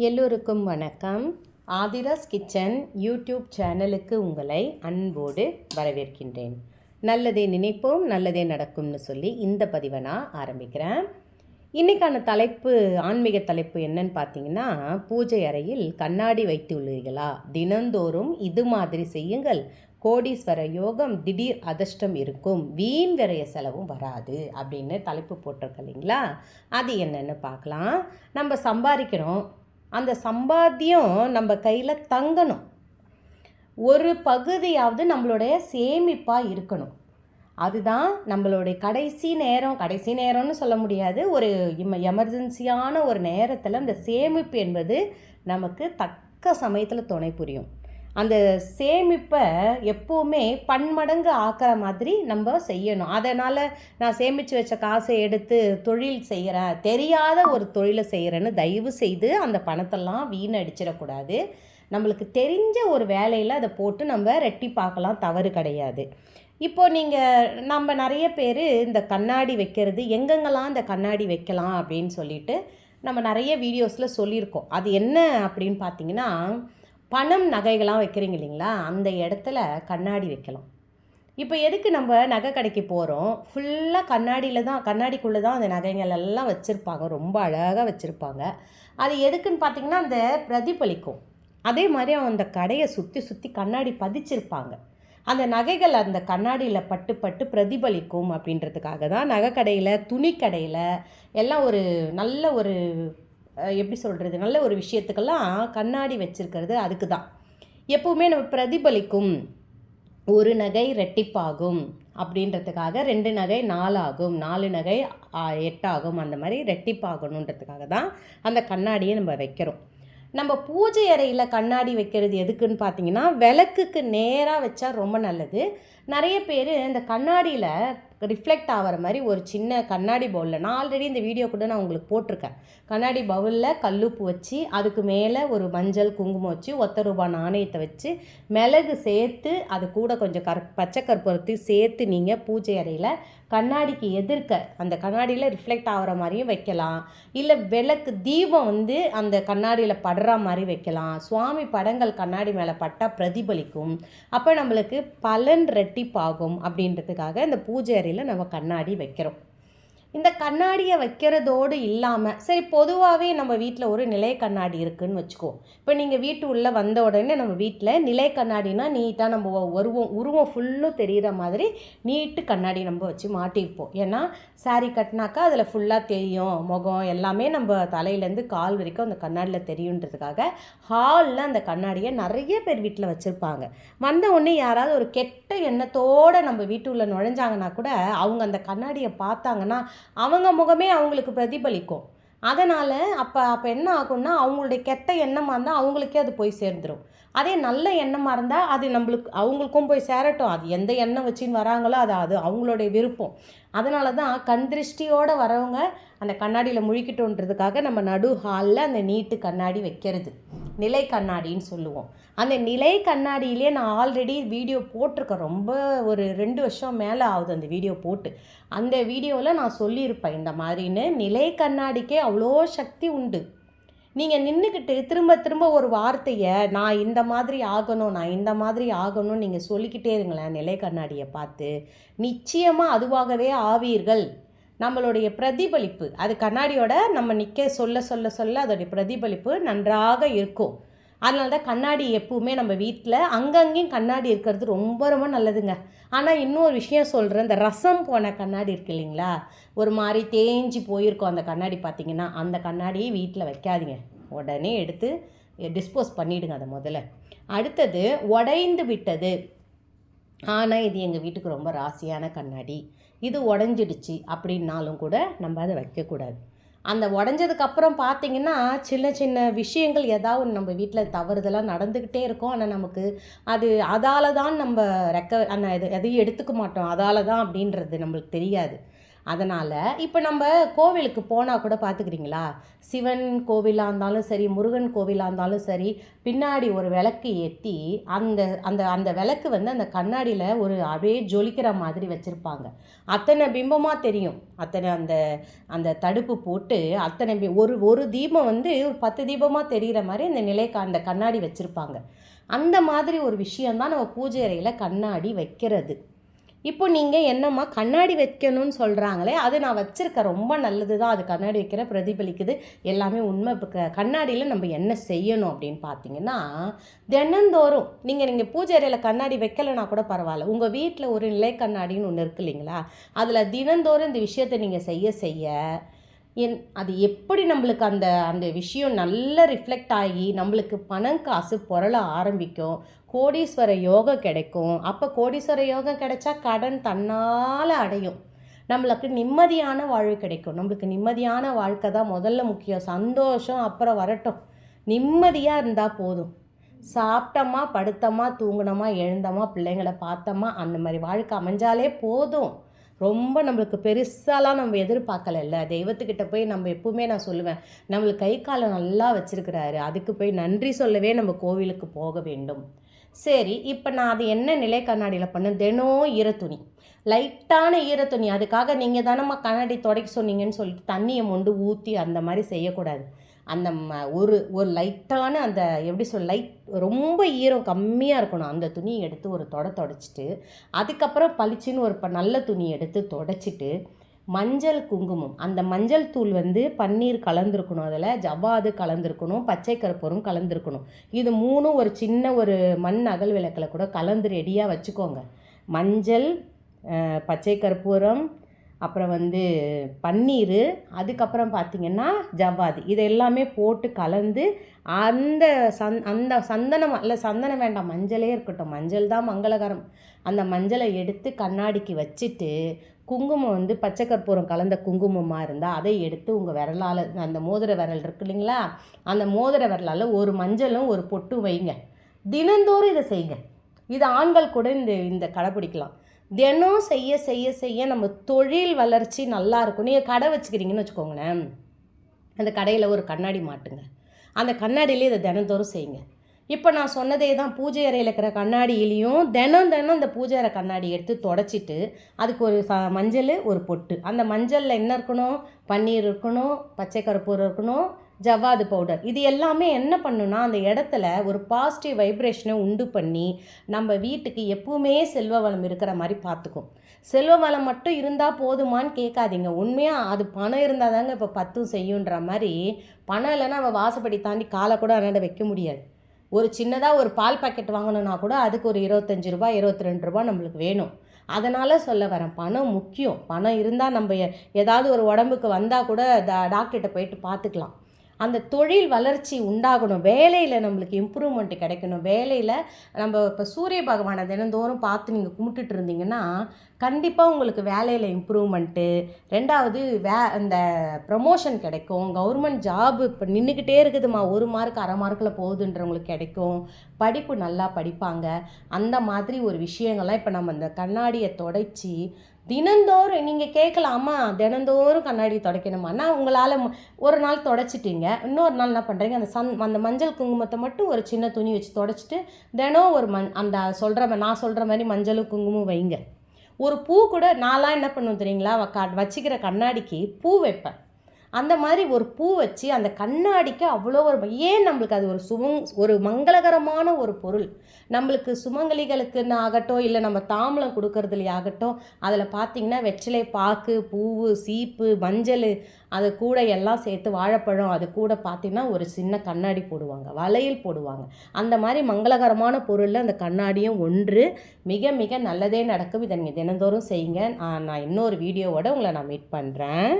எல்லோருக்கும் வணக்கம். Aadhira's kitchen YouTube சேனலுக்கு உங்களை அன்போடு வரவேற்கின்றேன். நல்லதே நினைப்போம் நல்லதே நடக்கும்னு சொல்லி இந்த பதிவை நான் ஆரம்பிக்கிறேன். இன்றைக்கான தலைப்பு ஆன்மீக தலைப்பு என்னன்னு பார்த்தீங்கன்னா பூஜை அறையில் கண்ணாடி வைத்து உள்ளீர்களா? தினந்தோறும் இது மாதிரி செய்யுங்கள். கோடீஸ்வர யோகம் திடீர் அதிர்ஷ்டம் இருக்கும். வீண் விரைய செலவும் வராது அப்படின்னு தலைப்பு போட்டிருக்க இல்லைங்களா? அது என்னென்னு பார்க்கலாம். நம்ம சம்பாதிக்கிறோம் அந்த சம்பாத்தியம் நம்ம கையில் தங்கணும். ஒரு பகுதியாவது நம்மளுடைய சேமிப்பாக இருக்கணும். அதுதான் நம்மளுடைய கடைசி நேரம். கடைசி நேரம்னு சொல்ல முடியாது. ஒரு இம எமர்ஜென்சியான ஒரு நேரத்தில் அந்த சேமிப்பு என்பது நமக்கு தக்க சமயத்தில் துணை புரியும். அந்த சேமிப்பை எப்போவுமே பன்மடங்கு ஆக்கிற மாதிரி நம்ம செய்யணும். அதனால் நான் சேமித்து வச்ச காசை எடுத்து தொழில் செய்கிறேன் தெரியாத ஒரு தொழிலை செய்கிறேன்னு தயவு செய்து அந்த பணத்தெல்லாம் வீணடிச்சிடக்கூடாது. நம்மளுக்கு தெரிஞ்ச ஒரு வேலையில் அதை போட்டு நம்ம ரெட்டி பார்க்கலாம் தவறு கிடையாது. இப்போ நீங்கள் நம்ம நிறைய பேர் இந்த கண்ணாடி வைக்கிறது எங்கெங்கெல்லாம் இந்த கண்ணாடி வைக்கலாம் அப்படின்னு சொல்லிட்டு நம்ம நிறைய வீடியோஸில் சொல்லியிருக்கோம். அது என்ன அப்படின்னு பார்த்தீங்கன்னா பணம் நகைகள்லாம் வைக்கிறீங்க இல்லைங்களா? அந்த இடத்துல கண்ணாடி வைக்கலாம். இப்போ எதுக்கு நம்ம நகை கடைக்கு போகிறோம் ஃபுல்லாக கண்ணாடியில் தான் கண்ணாடிக்குள்ளே தான் அந்த நகைகள் எல்லாம் வச்சுருப்பாங்க. ரொம்ப அழகாக வச்சுருப்பாங்க. அது எதுக்குன்னு பார்த்திங்கன்னா அந்த பிரதிபலிக்கும். அதே மாதிரி அந்த கடையை சுற்றி சுற்றி கண்ணாடி பதிச்சிருப்பாங்க. அந்த நகைகள் அந்த கண்ணாடியில் பட்டு பட்டு பிரதிபலிக்கும் அப்படின்றதுக்காக தான் நகை கடையில் துணி கடையில் எல்லாம் ஒரு நல்ல ஒரு எப்படி சொல்கிறது நல்ல ஒரு விஷயத்துக்கெல்லாம் கண்ணாடி வச்சுருக்கிறது அதுக்கு தான் எப்போவுமே நம்ம பிரதிபலிக்கும் ஒரு நகை ரெட்டிப்பாகும் அப்படின்றதுக்காக ரெண்டு நகை நாலாகும் நாலு நகை எட்டாகும் அந்த மாதிரி ரெட்டிப்பாகணுன்றதுக்காக தான் அந்த கண்ணாடியை நம்ம வைக்கிறோம். நம்ம பூஜை அறையில் கண்ணாடி வைக்கிறது எதுக்குன்னு பார்த்தீங்கன்னா விளக்குக்கு நேராக வச்சா ரொம்ப நல்லது. நிறைய பேர் இந்த கண்ணாடியில் ரிஃப்ளெக்ட் ஆகிற மாதிரி ஒரு சின்ன கண்ணாடி பவுலில் நான் ஆல்ரெடி இந்த வீடியோ கூட நான் உங்களுக்கு போட்டிருக்கேன். கண்ணாடி பவுலில் கல்லுப்பு வச்சு அதுக்கு மேலே ஒரு மஞ்சள் குங்குமம் வச்சு ஒத்த ரூபாய் நாணயத்தை வச்சு மிளகு சேர்த்து அது கூட கொஞ்சம் கற் பச்சை கற்பூரத்தையும் சேர்த்து நீங்கள் பூஜை அறையில் கண்ணாடிக்கு எதிர்க்க அந்த கண்ணாடியில் ரிஃப்ளெக்ட் ஆகிற மாதிரியும் வைக்கலாம். இல்லை விளக்கு தீபம் வந்து அந்த கண்ணாடியில் படுற மாதிரி வைக்கலாம். சுவாமி படங்கள் கண்ணாடி மேலே பட்டால் பிரதிபலிக்கும். அப்போ நம்மளுக்கு பலன் ரெட்டிப்பாகும் அப்படின்றதுக்காக இந்த பூஜை அறையில் நம்ம கண்ணாடி வைக்கிறோம். இந்த கண்ணாடியை வைக்கிறதோடு இல்லாமல் சரி பொதுவாகவே நம்ம வீட்டில் ஒரு நிலை கண்ணாடி இருக்குன்னு வச்சுக்கோ. இப்போ நீங்கள் வீட்டு உள்ளே வந்த உடனே நம்ம வீட்டில் நிலை கண்ணாடினா நீட்டாக நம்ம உருவம் உருவம் ஃபுல்லும் தெரிகிற மாதிரி நீட்டு கண்ணாடி நம்ம வச்சு மாட்டியிருப்போம். ஏன்னா சாரீ கட்டினாக்கா அதில் ஃபுல்லாக தெரியும் முகம் எல்லாமே நம்ம தலையிலேருந்து கால் வரைக்கும் அந்த கண்ணாடியில் தெரியுன்றதுக்காக ஹாலில் அந்த கண்ணாடியை நிறைய பேர் வீட்டில் வச்சுருப்பாங்க. வந்த உடனே யாராவது ஒரு கெட்ட எண்ணத்தோடு நம்ம வீட்டு உள்ளே நுழைஞ்சாங்கன்னா கூட அவங்க அந்த கண்ணாடியை பார்த்தாங்கன்னா அவங்க முகமே அவங்களுக்கு பிரதிபலிக்கும். அதனால் அப்போ அப்போ என்ன ஆகும்னா அவங்களுடைய கெட்ட எண்ணமாக இருந்தால் அவங்களுக்கே அது போய் சேர்ந்துடும் அதே நல்ல எண்ணமாக இருந்தால் அது நம்மளுக்கு அவங்களுக்கும் போய் சேரட்டும். அது எந்த எண்ணம் வச்சுன்னு வராங்களோ அது அது அவங்களுடைய விருப்பம். அதனால தான் கண் திருஷ்டியோடு வரவங்க அந்த கண்ணாடியில் முழிக்கிட்டோன்றதுக்காக நம்ம நடு ஹாலில் அந்த நீட்டு கண்ணாடி வைக்கிறது. நிலை கண்ணாடின்னு சொல்லுவோம். அந்த நிலை கண்ணாடியிலே நான் ஆல்ரெடி வீடியோ போட்டிருக்கேன். ரொம்ப ஒரு ரெண்டு வருஷம் மேலே ஆகுது அந்த வீடியோ போட்டு. அந்த வீடியோவில் நான் சொல்லியிருப்பேன் இந்த மாதிரின்னு. நிலை கண்ணாடிக்கே அவ்வளோ சக்தி உண்டு. நீங்கள் நின்றுக்கிட்டு திரும்ப திரும்ப ஒரு வார்த்தையை நான் இந்த மாதிரி ஆகணும் நான் இந்த மாதிரி ஆகணும்னு நீங்கள் சொல்லிக்கிட்டே இருங்களேன் நிலை கண்ணாடியை பார்த்து. நிச்சயமாக அதுவாகவே ஆவீர்கள். நம்மளுடைய பிரதிபலிப்பு அது கண்ணாடியோட நம்ம நிற்க சொல்ல சொல்ல சொல்ல அதோடைய பிரதிபலிப்பு நன்றாக இருக்கும். அதனால தான் கண்ணாடி எப்பவுமே நம்ம வீட்டில் அங்கங்கேயும் கண்ணாடி இருக்கிறது ரொம்ப ரொம்ப நல்லதுங்க. ஆனால் இன்னொரு விஷயம் சொல்கிறேன் இந்த ரசம் போன கண்ணாடி இருக்கு இல்லைங்களா? ஒரு மாதிரி தேஞ்சு போயிருக்கும் அந்த கண்ணாடி பார்த்தீங்கன்னா அந்த கண்ணாடியை வீட்டில் வைக்காதீங்க. உடனே எடுத்து டிஸ்போஸ் பண்ணிவிடுங்க அதை முதல்ல. அடுத்தது உடைந்து விட்டது. ஆனால் இது எங்கள் வீட்டுக்கு ரொம்ப ராசியான கண்ணாடி. இது உடஞ்சிடுச்சு அப்படின்னாலும் கூட நம்ம அதை வைக்கக்கூடாது. அந்த உடஞ்சதுக்கப்புறம் பார்த்திங்கன்னா சின்ன சின்ன விஷயங்கள் ஏதாவது நம்ம வீட்டில் தவறுதலாக நடந்துக்கிட்டே இருக்கும். ஆனால் நமக்கு அது அதால் தான் நம்ம ரெக்க அந்த இது எதையும் எடுத்துக்க மாட்டோம். அதால் தான் அப்படின்றது நம்மளுக்கு தெரியாது. அதனால் இப்போ நம்ம கோவிலுக்கு போனால் கூட பார்த்துக்கிறீங்களா சிவன் கோவிலாக இருந்தாலும் சரி முருகன் கோவிலாக இருந்தாலும் சரி பின்னாடி ஒரு விளக்கு ஏற்றி அந்த அந்த அந்த விளக்கு வந்து அந்த கண்ணாடியில் ஒரு அப்படியே ஜொலிக்கிற மாதிரி வச்சுருப்பாங்க. அத்தனை பிம்பமாக தெரியும். அத்தனை அந்த அந்த தடுப்பு போட்டு அத்தனை பி- ஒரு ஒரு தீபம் வந்து ஒரு பத்து தீபமாக தெரிகிற மாதிரி அந்த நிலை அந்த கண்ணாடி வச்சுருப்பாங்க. அந்த மாதிரி ஒரு விஷயந்தான் நம்ம பூஜை அறையில் கண்ணாடி வைக்கிறது. இப்போ நீங்கள் என்னம்மா கண்ணாடி வைக்கணும்னு சொல்கிறாங்களே அது நான் வச்சுருக்கேன். ரொம்ப நல்லது தான் அது கண்ணாடி வைக்கிற பிரதிபலிக்குது. எல்லாமே உண்மை. இப்போ க கண்ணாடியில் நம்ம என்ன செய்யணும் அப்படின்னு பார்த்தீங்கன்னா தினந்தோறும் நீங்கள் நீங்கள் பூஜை அறையில் கண்ணாடி வைக்கலைன்னா கூட பரவாயில்ல. உங்கள் வீட்டில் ஒரு நிலை கண்ணாடின்னு ஒன்று இருக்கு இல்லைங்களா? அதில் தினந்தோறும் இந்த விஷயத்தை நீங்கள் செய்ய செய்ய என் அது எப்படி நம்மளுக்கு அந்த அந்த விஷயம் நல்லா ரிஃப்ளெக்ட் ஆகி நம்மளுக்கு பணம் காசு புரள ஆரம்பிக்கும். கோடீஸ்வர யோகம் கிடைக்கும். அப்போ கோடீஸ்வர யோகம் கிடைச்சா கடன் தன்னால் அடையும். நம்மளுக்கு நிம்மதியான வாழ்வு கிடைக்கும். நம்மளுக்கு நிம்மதியான வாழ்க்கை தான் முதல்ல முக்கியம். சந்தோஷம் அப்புறம் வரட்டும். நிம்மதியாக இருந்தால் போதும். சாப்பிட்டோமா படுத்தோமா தூங்கினோமா எழுந்தோமா பிள்ளைங்களை பார்த்தோமா அந்த மாதிரி வாழ்க்கை அமைஞ்சாலே போதும். ரொம்ப நம்மளுக்கு பெருசாலாம் நம்ம எதிர்பார்க்கலைல்ல. தெய்வத்துக்கிட்ட போய் நம்ம எப்பவுமே நான் சொல்லுவேன் நம்மளுக்கு கை காலை நல்லா வச்சுருக்கிறாரு. அதுக்கு போய் நன்றி சொல்லவே நம்ம கோவிலுக்கு போக வேண்டும். சரி இப்போ நான் அது என்ன நிலை கண்ணாடியில் பண்ணேன்? தினம் ஈரத்துணி. லைட்டான ஈரத்துணி. அதுக்காக நீங்கள் தானம்மா கண்ணாடி துடைக்க சொன்னீங்கன்னு சொல்லிட்டு தண்ணியை மொண்டு ஊற்றி அந்த மாதிரி செய்யக்கூடாது. அந்த ம ஒரு ஒரு லைட்டான அந்த எப்படி சொல் லைட் ரொம்ப ஈரம் கம்மியாக இருக்கணும். அந்த துணியை எடுத்து ஒரு தொடை தொடச்சிட்டு அதுக்கப்புறம் பளிச்சுன்னு ஒரு ப- நல்ல துணி எடுத்து தொடச்சிட்டு மஞ்சள் குங்குமம். அந்த மஞ்சள் தூள் வந்து பன்னீர் கலந்துருக்கணும் அதில் ஜவ்வாது கலந்துருக்கணும் பச்சை கருப்பூரும் கலந்துருக்கணும். இது மூணும் ஒரு சின்ன ஒரு மண் அகல் விளக்கில் கூட கலந்து ரெடியாக வச்சுக்கோங்க. மஞ்சள் பச்சை கற்பூரம் அப்புறம் வந்து பன்னீர் அதுக்கப்புறம் பார்த்திங்கன்னா ஜவ்வாது. இது எல்லாமே போட்டு கலந்து அந்த சந் அந்த சந்தனம் இல்லை சந்தனம் வேண்டாம் மஞ்சளே இருக்கட்டும். மஞ்சள் தான் மங்களகரம். அந்த மஞ்சளை எடுத்து கண்ணாடிக்கு வச்சுட்டு குங்குமம் வந்து பச்சை கற்பூரம் கலந்த குங்குமமாக இருந்தால் அதை எடுத்து உங்கள் விரலால் அந்த மோதிர விரல் இருக்கு இல்லைங்களா? அந்த மோதிர விரலால் ஒரு மஞ்சளும் ஒரு பொட்டும் வைங்க. தினந்தோறும் இதை செய்யுங்க இது ஆண்கள் கூட இந்த இந்த கடைப்பிடிக்கலாம் தினம் செய்ய செய்ய செய்ய நம்ம தொழில் வளர்ச்சி நல்லா இருக்கும். நீங்கள் கடை வச்சுக்கிறீங்கன்னு வச்சுக்கோங்களேன். அந்த கடையில் ஒரு கண்ணாடி மாட்டுங்க. அந்த கண்ணாடியிலே இதை தினந்தோறும் செய்யுங்க. இப்போ நான் சொன்னதே தான் பூஜை அறையில் இருக்கிற கண்ணாடியிலையும் தினம் தினம் அந்த பூஜை அறை கண்ணாடி எடுத்து தொடச்சிட்டு அதுக்கு ஒரு ச மஞ்சள் ஒரு பொட்டு. அந்த மஞ்சளில் என்ன இருக்கணும்? பன்னீர் இருக்கணும் பச்சை கருப்பூர் இருக்கணும் ஜவ்வாது பவுடர் இது எல்லாமே என்ன பண்ணுன்னா அந்த இடத்துல ஒரு பாசிட்டிவ் வைப்ரேஷனை உண்டு பண்ணி நம்ம வீட்டுக்கு எப்பவுமே செல்வ வளம் இருக்கிற மாதிரி பார்த்துக்கும். செல்வ வளம் மட்டும் இருந்தால் போதுமான்னு கேட்காதீங்க. உண்மையாக அது பணம் இருந்தால் தாங்க இப்போ பத்தும் செய்யுன்ற மாதிரி பணம் இல்லைன்னா நம்ம வாசப்படி தாண்டி காலை கூட அண்ணாண்ட வைக்க முடியாது. ஒரு சின்னதாக ஒரு பால் பாக்கெட் வாங்கணும்னா கூட அதுக்கு ஒரு இருபத்தஞ்சி ரூபாய் இருபத்தி ரெண்டு ரூபாய் நம்மளுக்கு வேணும். அதனால் சொல்ல வரேன் பணம் முக்கியம். பணம் இருந்தால் நம்ம ஏதாவது ஒரு உடம்புக்கு வந்தால் கூட டா டாக்டர்கிட்ட போயிட்டு பார்த்துக்கலாம். அந்த தொழில் வளர்ச்சி உண்டாகணும். வேலையில் நம்மளுக்கு இம்ப்ரூவ்மெண்ட் கிடைக்கணும். வேலையில் நம்ம இப்போ சூரிய பகவானை தினந்தோறும் பார்த்து நீங்கள் கும்பிட்டுட்டு இருந்தீங்கன்னா கண்டிப்பாக உங்களுக்கு வேலையில் இம்ப்ரூவ்மெண்ட்டு ரெண்டாவது வே அந்த ப்ரமோஷன் கிடைக்கும். கவர்மெண்ட் ஜாப் இப்போ நின்றுக்கிட்டே இருக்குதுமா ஒரு மார்க் அரை மார்க்கில் போகுதுன்றவங்களுக்கு கிடைக்கும். படிப்பு நல்லா படிப்பாங்க. அந்த மாதிரி ஒரு விஷயங்கள்லாம் இப்போ நம்ம இந்த கண்ணாடியை தொடச்சி தினந்தோறும் நீங்கள் கேட்கலாமா? தினந்தோறும் கண்ணாடி துடைக்கணுமானா உங்களால் ஒரு நாள் தொடச்சிட்டீங்க. இன்னொரு நாள் என்ன பண்ணுறீங்க அந்த சன் அந்த மஞ்சள் குங்குமத்தை மட்டும் ஒரு சின்ன துணி வச்சு தொடச்சிட்டு தினம் ஒரு மண் அந்த சொல்கிற நான் சொல்கிற மாதிரி மஞ்சளும் குங்குமம் வைங்க. ஒரு பூ கூட நான்லாம் என்ன பண்ணுவேன் தெரியுங்களா? வ- க வச்சுக்கிற கண்ணாடிக்கு பூ வைப்பேன். அந்த மாதிரி ஒரு பூ வச்சு அந்த கண்ணாடிக்கு அவ்வளோ ஒரு ஏன் நம்மளுக்கு அது ஒரு சுமங் ஒரு மங்களகரமான ஒரு பொருள்? நம்மளுக்கு சுமங்கலிகளுக்கு ஆகட்டும் இல்லை நம்ம தாம்பலம் கொடுக்கறதுல ஆகட்டும் அதில் பார்த்தீங்கன்னா வெற்றிலை பாக்கு பூவு சீப்பு மஞ்சள் அது கூட எல்லாம் சேர்த்து வாழைப்பழம் அது கூட பார்த்திங்கன்னா ஒரு சின்ன கண்ணாடி போடுவாங்க வளையல் போடுவாங்க. அந்த மாதிரி மங்களகரமான பொருளில் அந்த கண்ணாடியும் ஒன்று. மிக மிக நல்லதே நடக்கும். இதை நீங்கள் தினந்தோறும் செய்யுங்க. நான் நான் இன்னொரு வீடியோவோட உங்களை நான் மீட் பண்ணுறேன்